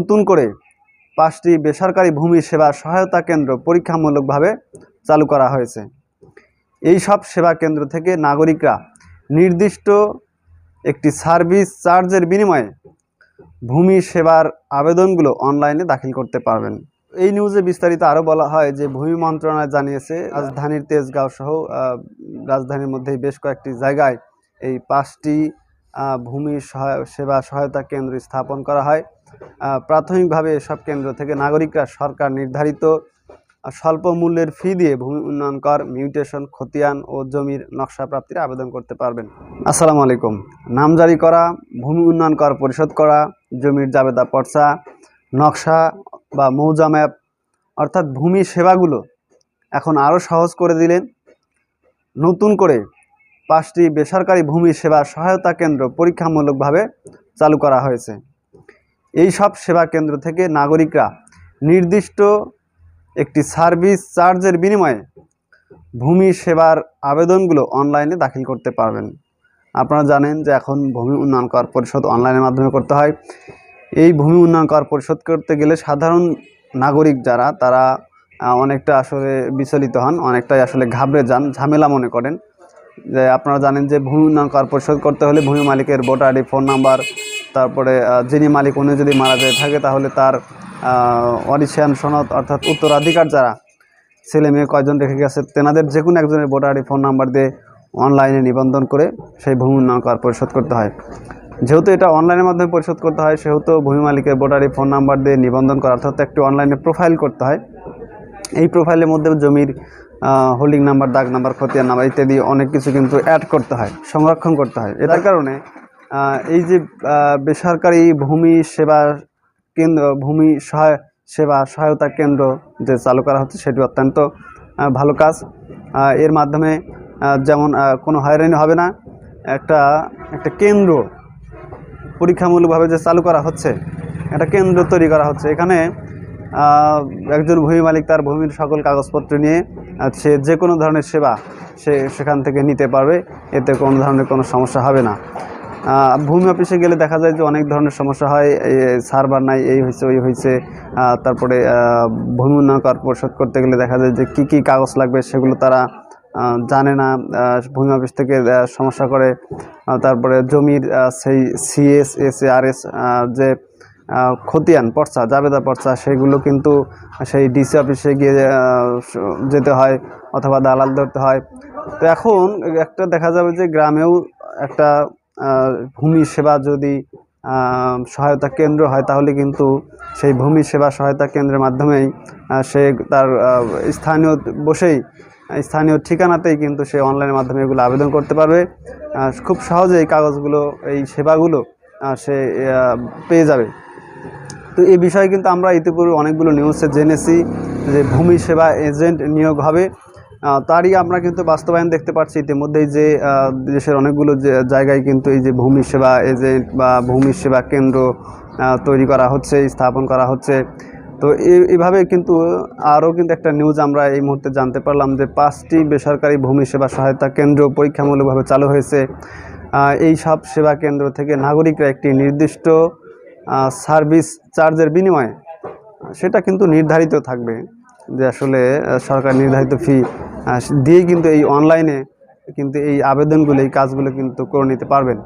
নতুন করে পাঁচটি বেসরকারি ভূমি সেবা সহায়তা কেন্দ্র পরীক্ষামূলকভাবে চালু করা হয়েছে। এই সব সেবা কেন্দ্র থেকে নাগরিকরা নির্দিষ্ট একটি সার্ভিস চার্জের বিনিময়ে ভূমি সেবার আবেদনগুলো অনলাইনে দাখিল করতে পারবেন। এই নিউজে বিস্তারিত আরও বলা হয় যে, ভূমি মন্ত্রণালয় জানিয়েছে, রাজধানীর তেজগাঁও সহ রাজধানীর মধ্যে বেশ কয়েকটি জায়গায় এই পাঁচটি ভূমি সহায়- সেবা সহায়তা কেন্দ্র স্থাপন করা হয়। প্রাথমিকভাবে এসব কেন্দ্র থেকে নাগরিকরা সরকার নির্ধারিত স্বল্প মূল্যের ফি দিয়ে ভূমি উন্নয়ন কর মিউটেশন খতিয়ান ও জমির নকশা প্রাপ্তির আবেদন করতে পারবেন। আসসালামু আলাইকুম। নাম জারি করা, ভূমি উন্নয়ন কর পরিশোধ করা, জমির জাবেদা পর্চা, নকশা বা মৌজা ম্যাপ, অর্থাৎ ভূমি সেবাগুলো এখন আরও সহজ করে দিলেন। নতুন করে পাঁচটি বেসরকারি ভূমি সেবা সহায়তা কেন্দ্র পরীক্ষামূলকভাবে চালু করা হয়েছে। এই সব সেবা কেন্দ্র থেকে নাগরিকরা নির্দিষ্ট একটি সার্ভিস চার্জের বিনিময়ে ভূমি সেবার আবেদনগুলো অনলাইনে দাখিল করতে পারবেন। আপনারা জানেন যে এখন ভূমি উন্নয়ন কর পরিশোধ অনলাইনের মাধ্যমে করতে হয়। এই ভূমি উন্নয়ন কর পরিশোধ করতে গেলে সাধারণ নাগরিক যারা, তারা অনেকটা আসলে বিচলিত হন, অনেকটাই আসলে ঘাবড়ে যান, ঝামেলা মনে করেন। যে আপনারা জানেন যে ভূমি উন্নয়ন কর পরিশোধ করতে হলে ভূমি মালিকের ভোটার আইডি, ফোন নাম্বার তারপরে যিনি মালিক উনি যদি মারা যায় থাকে তাহলে তার অডিশিয়ান সনদ অর্থাৎ উত্তরাধিকার যারা, ছেলে মেয়ে কয়জন রেখে গেছে, তেনাদের যে কোনো একজনের ভোটার আইডি, ফোন নাম্বার দিয়ে অনলাইনে নিবন্ধন করে সেই ভূমি উন্নয়ন কর পরিশোধ করতে হয়। যেহেতু এটা অনলাইনের মাধ্যমে পরিশোধ করতে হয়, সেহেতু ভূমি মালিকের ভোটার ফোন নাম্বার দিয়ে নিবন্ধন করা, অর্থাৎ একটি অনলাইনে প্রোফাইল করতে হয়। এই প্রোফাইলের মধ্যে জমির হোল্ডিং নাম্বার, দাগ নাম্বার, খতিয়ান নাম্বার ইত্যাদি অনেক কিছু কিন্তু অ্যাড করতে হয়, সংরক্ষণ করতে হয়। এটার কারণে এই যে বেসরকারি ভূমি সেবা কেন্দ্র, ভূমি সহায় সেবা সহায়তা কেন্দ্র যে চালু করা হচ্ছে, সেটি অত্যন্ত ভালো কাজ। এর মাধ্যমে যেমন কোনো হয়রানি হবে না। একটা একটা কেন্দ্র পরীক্ষামূলকভাবে যে চালু করা হচ্ছে, একটা কেন্দ্র তৈরি করা হচ্ছে। এখানে একজন ভূমি মালিক তার ভূমির সকল কাগজপত্র নিয়ে সে যে কোনো ধরনের সেবা সে সেখান থেকে নিতে পারবে। এতে কোনো ধরনের কোনো সমস্যা হবে না। ভূমি অফিসে গেলে দেখা যায় যে অনেক ধরনের সমস্যা হয়। সার্ভার নাই, এই হয়েছে ওই হয়েছে তারপরে ভূমি উন্নয়ন কর পরিশোধ করতে গেলে দেখা যায় যে কী কী কাগজ লাগবে সেগুলো তারা জানে না। ভূমি অফিস থেকে সমস্যা করে। তারপরে জমির সেই সিএস এস আর এস যে খতিয়ান, পর্চা, জাবেদা পর্চা, সেগুলো কিন্তু সেই ডিসি অফিসে গিয়ে যেতে হয় অথবা দালাল ধরতে হয়। তো এখন একটা দেখা যাবে যে গ্রামেও একটা ভূমি সেবা যদি সহায়তা কেন্দ্র হয়, তাহলে কিন্তু সেই ভূমি সেবা সহায়তা কেন্দ্রের মাধ্যমেই সে তার স্থানীয় বসেই স্থানীয় ঠিকানাতেই কিন্তু সে অনলাইনের মাধ্যমে এগুলো আবেদন করতে পারবে। খুব সহজে এই কাগজগুলো, এই সেবাগুলো সে পেয়ে যাবে। তো এই বিষয়ে কিন্তু আমরা ইতিপূর্বে অনেকগুলো নিউজে জেনেছি যে ভূমি সেবা এজেন্ট নিয়োগ হবে। তারই আমরা কিন্তু বাস্তবায়ন দেখতে পাচ্ছি ইতিমধ্যেই যে দেশের অনেকগুলো যে- জায়গায় কিন্তু এই যে ভূমি সেবা এজেন্ট বা ভূমি সেবা কেন্দ্র তৈরি করা হচ্ছে, স্থাপন করা হচ্ছে। তো এ- এভাবে কিন্তু আরও কিন্তু একটা নিউজ আমরা এই মুহূর্তে জানতে পারলাম যে পাঁচটি বেসরকারি ভূমি সেবা সহায়তা কেন্দ্র পরীক্ষামূলকভাবে চালু হয়েছে। এই সব সেবা কেন্দ্র থেকে নাগরিকরা একটি নির্দিষ্ট সার্ভিস চার্জের বিনিময়ে, সেটা কিন্তু নির্ধারিত থাকবে যে আসলে সরকার নির্ধারিত ফি দিয়েই কিন্তু এই অনলাইনে কিন্তু এই আবেদনগুলো এই কাজগুলো কিন্তু করে নিতে পারবেন।